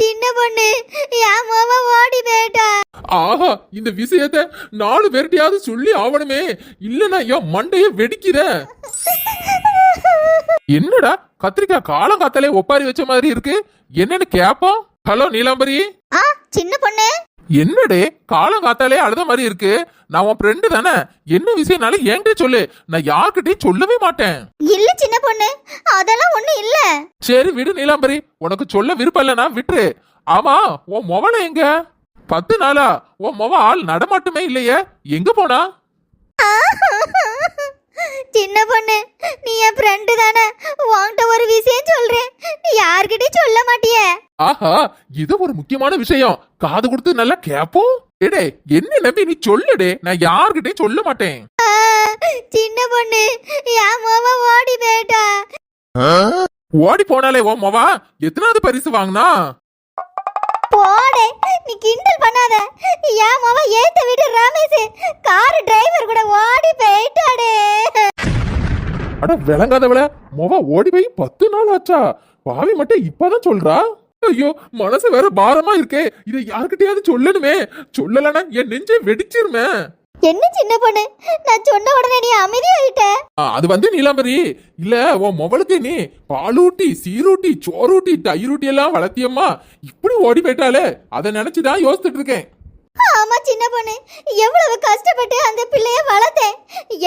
சின்ன பொண்ணு என் மாமா ஓடி போயிட்டா. ஆஹா இந்த விஷயத்த நாலு பேர்கிட்டயாவது சொல்லி ஆவணுமே. இல்லனா என் மண்டைய வெடிக்கிற. என்னடா கத்திரிக்காய் காலம் காத்தாலே ஒப்பாரி வச்ச மாதிரி இருக்கு. என்னன்னு கேப்போம்? ஹலோ நீலாம்பரி. ஆ சின்ன பொண்ணு. என்னடே காலம் காத்தாலே அழுத மாதிரி இருக்கு. நான் உன் ஃப்ரெண்டு தானே. என்ன விஷயம்னாலும் என்கிட்ட சொல்லு. நான் யார்கிட்டயும் சொல்லவே மாட்டேன். இல்ல சின்ன பொண்ணு. அதெல்லாம் ஒண்ணு இல்ல. சரி விடு நீலாம்பரி. உனக்கு சொல்ல விருப்பம் இல்லைனா விட்டுரு. ஆமா உன் மொவல எங்க? பத்து நாளா? உன் மொவ ஆள் நடமாட்டமே இல்லையே. எங்க போனா? சின்ன பொண்ணு நீ என் ஃப்ரெண்டு தானே. உன்கிட்ட ஒரு விஷயம் சொல்றேன். நீ யார்கிட்டயும் சொல்ல மாட்டியே. ஆஹா இது ஒரு முக்கியமான விஷயம். காது கொடுத்து நல்லா கேப்போம். எடே என்ன நம்பி நீ சொல்லுடே? நான் யார்கிட்டயும் சொல்ல மாட்டேன். சின்ன பொண்ணு என் மாமா ஓடி போயிட்டா. ஓடி போனாலே உன் மொவா? எத்தனாவது பரிசு வாங்கினா? போடே நீ கிண்டல் பண்ணாத. என் மாமா ஏத்த வீட்டு ரமேஷ். கார் டிரைவர் கூட ஓடி போயிட்டாடே. அட விளங்காதவள. மொவ ஓடி போய் பத்து நாள் ஆச்சா. பாவி மட்டும் இப்பதான் சொல்றா. ஐயோ மனசு வேற பாரமா இருக்கே. இதை யார்கிட்டயாவது சொல்லணுமே. சொல்லலன்னா என் நெஞ்சே வெடிச்சிருமே. என்ன சின்ன பொண்ணு? நான் சொன்ன உடனே நீ அமைதியாயிட்ட. அது வந்து நீலாம்பரி. இல்ல உன் மொபலுக்கு நீ பாலூட்டி சீரூட்டி சோறூட்டி தயிரூட்டி எல்லாம் வளர்த்தியம்மா. இப்படி ஓடி போயிட்டாலே அதை நினைச்சுதான் யோசிச்சுட்டு இருக்கேன். ஆமா சின்ன பொண்ணு. எவ்வளவு கஷ்டப்பட்டு அந்த பிள்ளைய வளர்த்தேன்.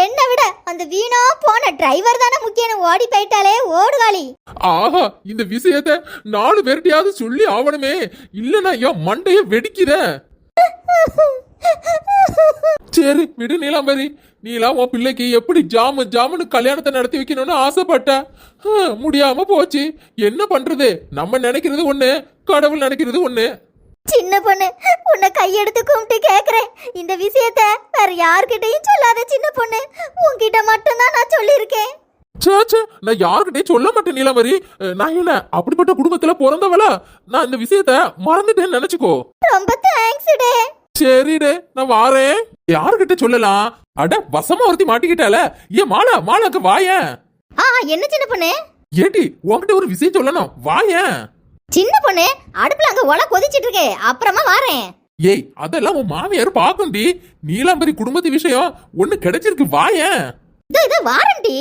என்னை விட அந்த வீணா போன டிரைவர் தானே முக்கியம். ஓடி போயிட்டாலே ஓடுகாலி ஆஹா இந்த விஷயத்த நாலு பேர்கிட்டயாவது சொல்லி ஆவணுமே. இல்லனா என் மண்டைய வெடிக்கிற. சரி விடு நீலாம்பரி. நீலாம் உன் பிள்ளைக்கு எப்படி ஜாமு ஜாமுன்னு கல்யாணத்தை நடத்தி வைக்கணும்னு ஆசைப்பட்ட? முடியாம போச்சு. என்ன பண்றது? நம்ம நினைக்கிறது ஒண்ணு கடவுள் நினைக்கிறது ஒண்ணு. சின்ன பொண்ணு உன்னை கையெடுத்து கும்பிட்டு கேக்குறேன். இந்த விஷயத்த வேற யார்கிட்டயும் சொல்லாத சின்ன பொண்ணு. உன்கிட்ட மட்டும்தான் நான் சொல்லியிருக்கேன். ச்சே, ச்சே, நான் யாருக்கிட்டே சொல்ல மாட்டேன் அஹ், நான் என்ன அப்படிப்பட்ட குடும்பத்துல பிறந்தவளா. நான் இந்த விஷயத்த மறந்துட்டேன்னு நினைச்சுக்கோ. ரொம்ப தேங்க்ஸ் டே. சரிடே நான் வாரேன். யாருக்கிட்ட சொல்லலாம். அட வசமா ஒருத்தி மாட்டிக்கிட்டால. ஏன் மாலா மாலாக்கு வாயேன்? ஆ என்ன சின்ன பொண்ணு? ஏட்டி உன்கிட்ட ஒரு விஷயம் சொல்லணும். வாயேன். சின்ன பொண்ணு அடுப்புல அங்க ஒலை கொதிச்சிட்டு இருக்கே அப்புறமா வாரேன். ஏய் அதெல்லாம் உன் மாமியார் பாக்கும்டி நீலாம்பரி குடும்பத்து விஷயம் ஒண்ணு கிடைச்சிருக்கு வாயேன் இதோ இதோ வாரண்டி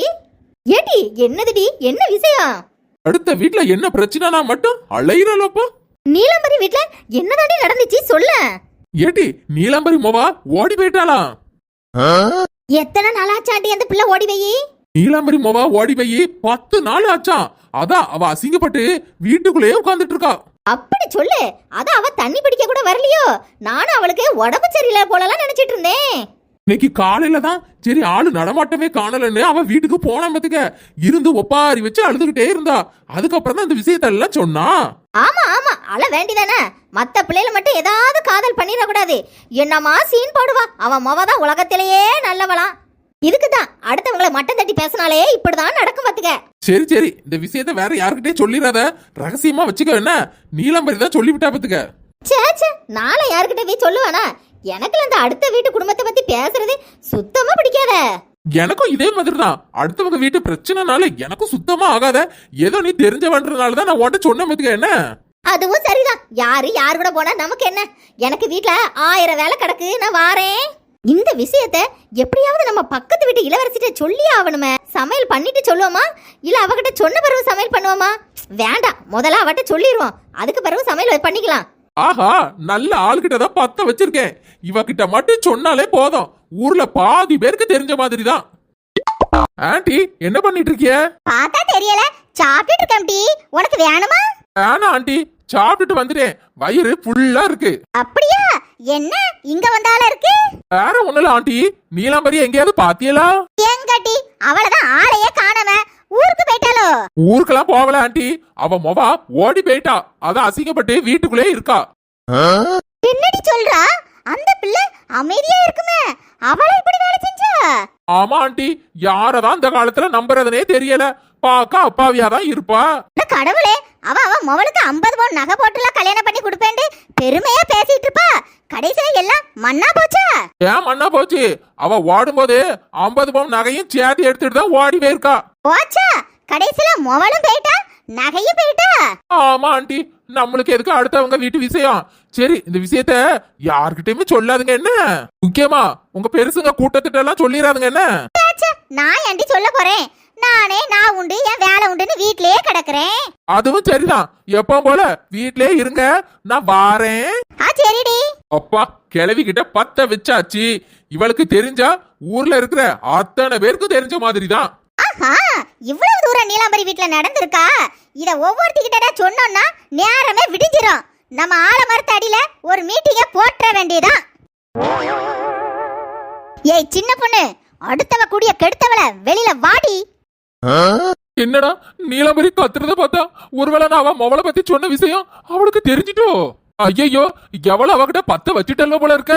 ஏடி என்னதுடி என்ன விஷயம்? அடுத்த வீட்ல என்ன பிரச்சனைனா மட்டும் அலையிறலப்பா. நீலம்பரி வீட்ல என்னதாண்டி நடந்துச்சு சொல்ல. ஏட்டி நீலாம்பரி மொவா ஓடி போயிட்டாளாம். எத்தனை நாளாச்சாண்டி அந்த பிள்ளை ஓடி போய்? நீலாம்பரி மொவா ஓடி போய் பத்து நாள் ஆச்சாம் அதான் அவ அசிங்கப்பட்டு வீட்டுக்குள்ளேயே உட்கார்ந்துட்டு இருக்கா அப்படி சொல்லு. அத அவ தண்ணி பிடிக்க கூட வரலையோ? நானும் அவளுக்கு உடம்பு சரியில்லை போலலாம் நினைச்சிட்டு இருந்தேன் இன்னைக்கு காலையில தான் சரி ஆளு நடமாட்டமே காணலன்னு அவ வீட்டுக்கு போனா பத்துக்க. இருந்து ஒப்பாரி வச்சு அழுதுகிட்டே இருந்தா. அதுக்கப்புறம் தான் இந்த விஷயத்த எல்லாம் சொன்னா. ஆமா ஆமா. அழ வேண்டிதானே? மத்த பிள்ளைல மட்டும் ஏதாவது காதல் பண்ணிடக்கூடாது. என்னமா சீன் போடுவா. அவன் மொவ தான் உலகத்திலேயே நல்லவளாம் இதுக்கு தான் அடுத்தவங்கள மட்டம் தட்டி பேசினாலே இப்படிதான் நடக்கும் பாத்துக்க. சரி சரி. இந்த விஷயத்த வேற யாருக்கிட்டே சொல்லிடாத. ரகசியமா வச்சுக்க என்ன? நீலாம்பரி தான் சொல்லிவிட்டா பத்துக்க. சே சே நாளை யாருக்கிட்ட போய் சொல்லுவானா? எனக்குல இந்த அடுத்த வீட்டு குடும்பத்தை பத்தி பேசுறது சுத்தமா பிடிக்காத. எனக்கும் இதே மாதிரி தான் அடுத்தவங்க வீட்டு பிரச்சனைனால எனக்கும் சுத்தமா ஆகாத. ஏதோ நீ தெரிஞ்சவன்றனால தான் நான் உன்கிட்ட சொன்ன பத்துக்க என்ன? அதுவும் சரிதான். யாரு யார் கூட போனா நமக்கு என்ன? எனக்கு வீட்ல ஆயிரம் வேலை கிடக்கு நான் வாரேன். இந்த விஷயத்த எப்படியாவது நம்ம பக்கத்து வீட்டு இளவரசிட்ட சொல்லி ஆகணுமே. சமையல் பண்ணிட்டு சொல்லுவோமா? இல்ல அவகிட்ட சொன்ன பிறகு சமையல் பண்ணுவோமா? வேண்டாம் முதல்ல அவட்ட சொல்லிடுவோம் அதுக்கு பிறகு சமையல் பண்ணிக்கலாம். ஆஹா நல்ல ஆளுகிட்ட தான் பத்த வச்சிருக்கேன். இவகிட்ட மட்டும் சொன்னாலே போதும். ஊர்ல பாதி பேருக்கு தெரிஞ்ச மாதிரி தான் ஆண்டி என்ன பண்ணிட்டு இருக்கிய பார்த்தா தெரியல. சாப்பிட்டு இருக்கேன் டி உனக்கு வேணுமா? வேணாம் ஆண்டி. சாப்பிட்டுட்டு வந்துட்டேன். வயிறு ஃபுல்லா இருக்கு. அப்படியா? என்ன? இங்க வந்தால இருக்கு? வேற ஒண்ணுல ஆண்டி. நீலாம்பரி எங்கேயாவது பாத்தியலா எங்கடி? அவளதான் ஆளையே காணாம. ஊருக்கு போயிட்டாலோ ஊருக்கெல்லாம் போகல ஆண்டி. அவ மொவா ஓடி போயிட்டா. அதான் அசிங்கப்பட்டு வீட்டுக்குள்ளே இருக்கா. என்னடி சொல்றா? அந்த பிள்ளை அமைதியா இருக்குமே. அவளை இப்படி வேலை செஞ்சா? ஆமா ஆண்டி. யாரதான் இந்த காலத்துல நம்புறதுனே தெரியல. பாக்க அப்பாவியா தான் இருப்பா கடவுளே அவ அவ மவளுக்கு 50 பவுன் நகை போட்டுலாம் கல்யாணம் பண்ணி கொடுப்பேன்னு பெருமையா பேசிட்டு இருப்பா. கடைசியில எல்லாம் மண்ணா போச்சா? ஏன் மண்ணா போச்சு? அவ ஓடும்போது ஐம்பது பவுன் நகையும் சேர்த்து எடுத்துட்டு தான் ஓடி போயிருக்கா. போச்சா? கடைசியில மொவளும் போயிட்டா? நகையும் போயிட்டா? ஆமா ஆண்டி. நம்மளுக்கு எதுக்கு அடுத்தவங்க வீட்டு விஷயம்? சரி இந்த விஷயத்த யார்கிட்டயுமே சொல்லாதுங்க என்ன? முக்கியமா உங்க பெருசுங்க கூட்டத்திட்ட எல்லாம் சொல்லிடாதுங்க என்ன நான் ஏண்டி சொல்ல போறேன்? நானே நான் உண்டு என் வேலை உண்டுன்னு வீட்லயே கிடக்குறேன். அதுவும் சரிதான். எப்பவும் போல வீட்லயே இருங்க நான் வாரேன். ஆ சரிடி. அப்பா கிழவி கிட்ட பத்த வச்சாச்சு. இவளுக்கு தெரிஞ்சா ஊர்ல இருக்கிற அத்தனை பேருக்கும் தெரிஞ்ச மாதிரி தான் ஆஹா இவ்வளவு தூரம் நீலாம்பரி வீட்ல நடந்திருக்கா? இத ஒவ்வொருத்திக்கிட்ட சொன்னோம்னா நேரமே விடிஞ்சிரும். நம்ம ஆலமரத்து அடியில ஒரு மீட்டிங்க போற்ற வேண்டியதான் ஏய் சின்ன பொண்ணு அடுத்தவ கூடிய கெடுத்தவள வெளியில வாடி. என்னடா நீலமரி கத்துறத பார்த்தா ஒருவேளை நான் அவ மவளை பத்தி சொன்ன விஷயம் அவளுக்கு தெரிஞ்சிட்டோ? ஐயையோ எவ்வளவு அவகிட்ட பத்த வச்சுட்டல்ல போல இருக்க?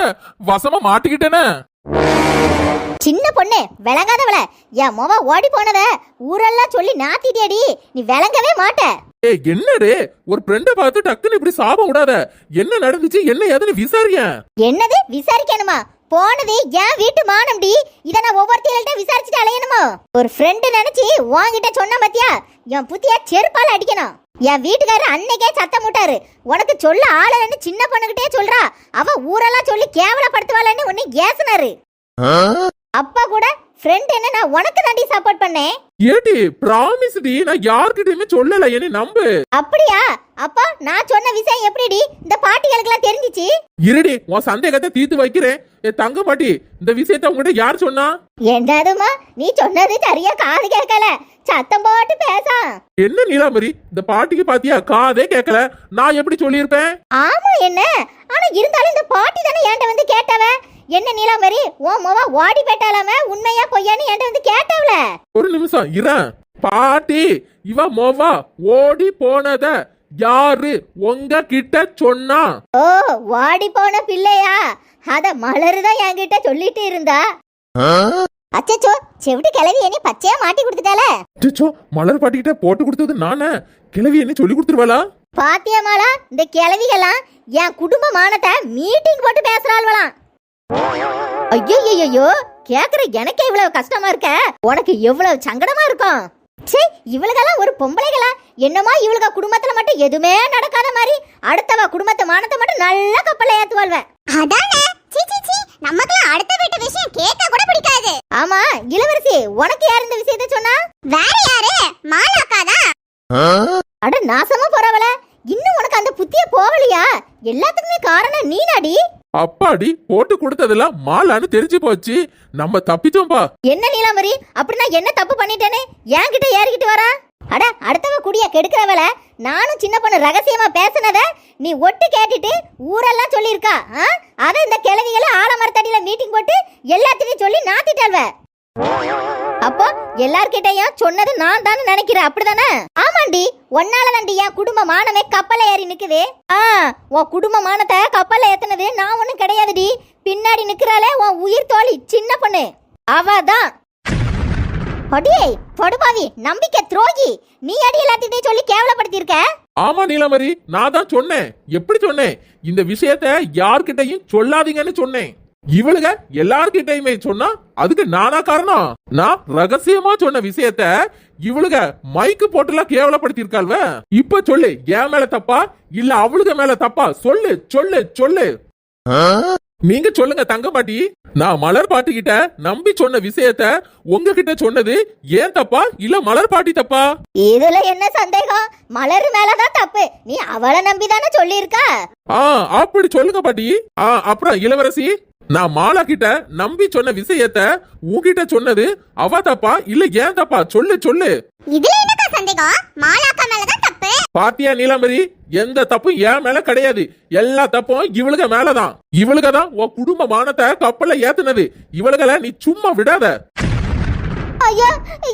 வசமா மாட்டிக்கிட்டேனே. சின்ன பொண்ணு விளங்காதவள. என் மொவ ஓடி போனத ஊரெல்லாம் சொல்லி நாத்திட்டியடி. நீ விளங்கவே மாட்ட. ஏய் என்னடே? ஒரு ஃப்ரெண்ட பார்த்து டக்குன்னு இப்படி சாபம் விடாத. என்ன நடந்துச்சு? என்ன ஏதுன்னு விசாரியேன் என்னது? விசாரிக்கணுமா? போனது என் வீட்டு மானம்டி. இதை நான் ஒவ்வொருத்தையிட்ட விசாரிச்சுட்டு அலையணுமோ? ஒரு ஃப்ரெண்டு நினைச்சு உன்கிட்ட சொன்ன பத்தியா? என் புத்திய செருப்பால அடிக்கணும். என் வீட்டுக்காரர் அன்னைக்கே சத்தம் விட்டாரு உனக்கு சொல்ல ஆளன்னு சின்ன பொண்ணுகிட்டே சொல்றா. அவ ஊரெல்லாம் சொல்லி கேவலப்படுத்துவாளன்னு உன்னை ஏசுனாரு. அப்பா கூட ஃப்ரெண்ட் என்ன நான் உனக்கு தாண்டி சப்போர்ட் பண்ணேன். ஏடி ப்ராமிஸ் டி நான் யார்கிட்டயுமே சொல்லல என்ன நம்பு. அப்படியா? அப்பா நான் சொன்ன விஷயம் எப்படிடி? இந்த பாட்டிகளுக்கெல்லாம் தெரிஞ்சிச்சு? இருடி உன் சந்தேகத்தை தீர்த்து வைக்கிறேன். ஏ தங்க பாட்டி இந்த விஷயத்த உங்ககிட்ட யார் சொன்னா? என்னதுமா நீ சொன்னது சரியா காது கேட்கல. சத்தம் போட்டு பேசா என்ன நீலாம்பரி? இந்த பாட்டிக்கு பாத்தியா காதே கேட்கல? நான் எப்படி சொல்லியிருப்பேன்? ஆமா என்ன? ஆனா இருந்தாலும் இந்த பாட்டி தானே என்கிட்ட வந்து கேட்டவ? என்ன நீலாம்பரி? உன் மொவ ஓடி போயிட்டாலாம? உண்மையா பொய்யான்னு என்கிட்ட வந்து கேட்டவல ஒரு நிமிஷம் இறேன் பாட்டி இவ மொவா ஓடி போனத யாரு உங்க கிட்ட சொன்னா? ஓ ஓடி போன பிள்ளையா? அத மலருதான் என்கிட்ட சொல்லிட்டு இருந்தா? அச்சச்சோ செவிட்டு கிளவி நீ பச்சையா மாட்டி கொடுத்துட்டால அச்சச்சோ, மலர் பாட்டிக்கிட்ட போட்டு கொடுத்தது நானே. கிழவி என்ன சொல்லி கொடுத்துருவாளா? பாத்தியமாலா இந்த கிளவிகளாம் என் குடும்ப மானத்தை மீட்டிங் போட்டு பேசுறாள்வலாம் ஐயோ ஐயோ கேக்குற எனக்கே இவ்வளவு கஷ்டமா இருக்க? உனக்கு எவ்வளவு சங்கடமா இருக்கும்? சே இவளுகெல்லாம் ஒரு பொம்பளைகளா? என்னமா இவளுக குடும்பத்துல மட்டும் எதுவுமே நடக்காத மாதிரி அடுத்தவ குடும்பத்து மானத்தை மட்டும் நல்லா கப்பல்ல ஏத்துவாள்வ. அதானே? சீ சீ சீ நமக்குலாம் அடுத்த வீட்டு விஷயம் கேட்க கூட பிடிக்காது. ஆமா இளவரசி உனக்கு யார் இந்த விஷயத்த சொன்னா? வேற யாரு? மாலாக்கா தான் அட நாசமா போறவள. இன்னும் உனக்கு அந்த புத்திய போகலையா? எல்லாத்துக்குமே காரணம் நீனாடி. அப்பாடி போட்டு கொடுத்ததெல்லாம் மாலான்னு தெரிஞ்சு போச்சு. நம்ம தப்பிச்சோம்பா என்ன நீலாமரி அப்படி என்ன தப்பு பண்ணிட்டேனே? என்கிட்ட ஏறிக்கிட்டு வரா அட அடுத்தவ குடிய கெடுக்கிறவள நானும் சின்ன பொண்ணு ரகசியமா பேசுனத நீ ஒட்டு கேட்டுட்டு ஊரெல்லாம் சொல்லியிருக்கா ஆ? அத இந்த கிழவிகளை ஆலமரத்தடியில மீட்டிங் போட்டு எல்லாத்தையும் சொல்லி நாத்திட்டாள்வ. அப்போ எல்லார்கிட்டயும் சொன்னது நான் தானே நினைக்கிறேன் அப்படிதானே? ஆமாண்டி ஒன்னால தாண்டி என் குடும்ப மானமே ஏறி நிக்குது. ஆ உன் குடும்ப மானத்தை கப்பல்ல நான் ஒண்ணும் கிடையாதுடி. பின்னாடி நிக்கிறாளே உன் உயிர் தோழி சின்ன பொண்ணு. அவதான். அடியே படுபாவி நம்பிக்கை துரோகி. நீ அடி எல்லாத்தையும் சொல்லி கேவலப்படுத்தியிருக்க? ஆமா நீலாமரி நான் தான் சொன்னேன். எப்படி சொன்னேன்? இந்த விஷயத்த யார்கிட்டயும் சொல்லாதீங்கன்னு சொன்னேன். இவளுக எல்லார்கிட்டயுமே சொன்னா அதுக்கு நானா காரணம்? நான் ரகசியமா சொன்ன விஷயத்த இவளுக மைக்கு போட்டுலாம் கேவலப்படுத்தியிருக்காள்வ. இப்ப சொல்லு என் மேல தப்பா? இல்ல அவளுக மேல தப்பா? சொல்லு சொல்லு சொல்லு. நீங்க சொல்லுங்க தங்க பாட்டி நான் மலர் பாட்டி கிட்ட நம்பி சொன்ன விஷயத்த உங்ககிட்ட சொன்னது ஏன் தப்பா? இல்ல மலர் பாட்டி தப்பா? இதுல என்ன சந்தேகம்? மலர் மேலதான் தப்பு. நீ அவளை நம்பிதானே சொல்லியிருக்க? ஆ அப்படி சொல்லுங்க பாட்டி. ஆ அப்புறம் இளவரசி நான் மாலா கிட்ட நம்பி சொன்ன விஷயத்த உன்கிட்ட சொன்னது அவ தப்பா இல்ல ஏன் தப்பா? சொல்லு சொல்லு. இதுல என்னக்கா சந்தேகம்? மாலாக்கா மேலதான் தப்பு? பாத்தியா நீலாம்பரி? எந்த தப்பும் என் மேல கிடையாது. எல்லா தப்பும் இவளுக மேலதான். இவளுக தான் உன் குடும்ப மானத்தை கப்பல்ல ஏத்துனது. இவளுகளை நீ சும்மா விடாத. ஐயா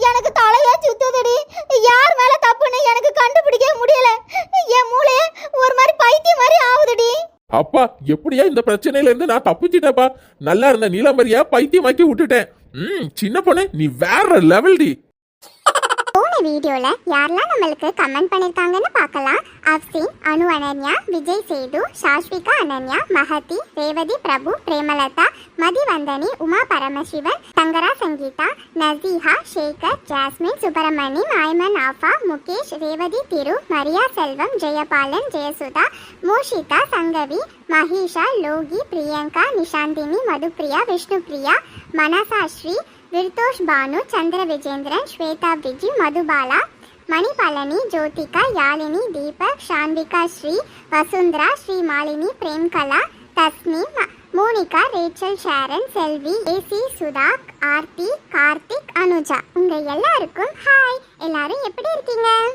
எனக்கு தலையா சுத்துதுடி. யார் மேல தப்புன்னு எனக்கு கண்டுபிடிக்கவே முடியல என் மூளை ஒரு மாதிரி பைத்தியம் மாதிரி ஆகுதுடி அப்பா எப்படியா இந்த பிரச்சனையில இருந்து நான் தப்பிச்சிட்டேப்பா நல்லா இருந்த நீலாம்பரியா பைத்தியமாக்கி விட்டுட்டேன். ம் சின்ன பொண்ணு நீ வேற லெவல் டி. போன வீடியோல யாரெல்லாம் நம்மளுக்கு கமெண்ட் பண்ணிருக்காங்கன்னு பார்க்கலாம். Afsin Anu Ananya Vijay Sethu Sashvika Ananya Magathi Revathi Prabhu Premalatha Mathivanthani Uma Paramasivan Angara Sangeetha Najiha Sekhar Jasmine Subramani Mayaman Afa Mukesh Revathi Thiru Maria Selvam Jayapalan Jayasudha Moshitha Sangavi Mahisha Logi Priyanka Nishanthini Madhupriya Vishnupriya Manasasri Virthosh Bhanu Chandra Vijendran Shweta Viji Madhubala Manipalani Jyothika Yalini Deepak Sanvika Sri Vasundhara Srimalini Premkala Tasmi Monica Rachel Sharon Selvi AC Sudha Aarthi Karthik Anuja. உங்க எல்லாருக்கும் hi. எல்லாரும் எப்படி இருக்கீங்க?